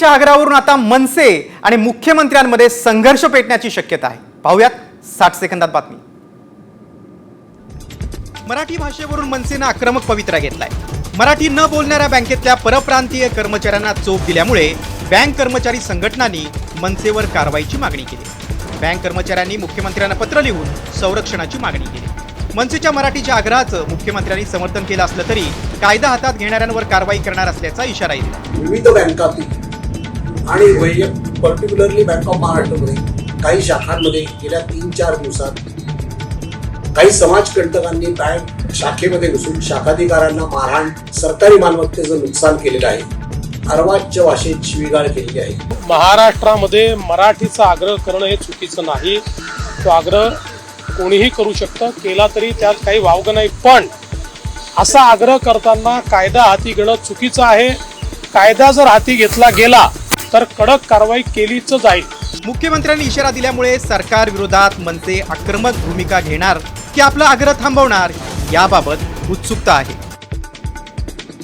मराठीच्या आग्रहावरून आता मनसे आणि मुख्यमंत्र्यांमध्ये संघर्ष पेटण्याची शक्यता आहे. पाहूयात साठ सेकंदात बातमी. मराठी भाषेवरून मनसेनं आक्रमक पवित्रा घेतलाय. मराठी न बोलणाऱ्या बँकेतल्या परप्रांतीय कर्मचाऱ्यांना चोप दिल्यामुळे बँक कर्मचारी संघटनांनी मनसेवर कारवाईची मागणी केली. बँक कर्मचाऱ्यांनी मुख्यमंत्र्यांना पत्र लिहून संरक्षणाची मागणी केली. मनसेच्या मराठीच्या आग्रहाचं मुख्यमंत्र्यांनी समर्थन केलं असलं तरी कायदा हातात घेणाऱ्यांवर कारवाई करणार असल्याचा इशाराही दिला. विविध बँकातील आणि वैयक्तिक पर्टिक्युलरली बँक ऑफ महाराष्ट्रमध्ये काही शाखांमध्ये गेल्या तीन चार दिवसात काही समाजकंटकांनी बँक शाखेमध्ये घुसून शाखाधिकाऱ्यांना मारहाण सरकारी मालमत्तेचं नुकसान केलेलं आहे. अर्वाच्य भाषेत शिवीगाळ केलेली आहे. महाराष्ट्रामध्ये मराठीचा आग्रह करणं हे चुकीचं नाही. तो आग्रह कोणीही करू शकतं केला तरी त्यात काही वावगं नाही. पण असा आग्रह करताना कायदा हाती घेणं चुकीचं आहे. कायदा जर हाती घेतला गेला तर कडक कारवाई केलीच जाईल. मुख्यमंत्र्यांनी इशारा दिल्यामुळे सरकार विरोधात मनसे आक्रमक भूमिका घेणार की आपला आग्रह थांबवणार याबाबत उत्सुकता आहे.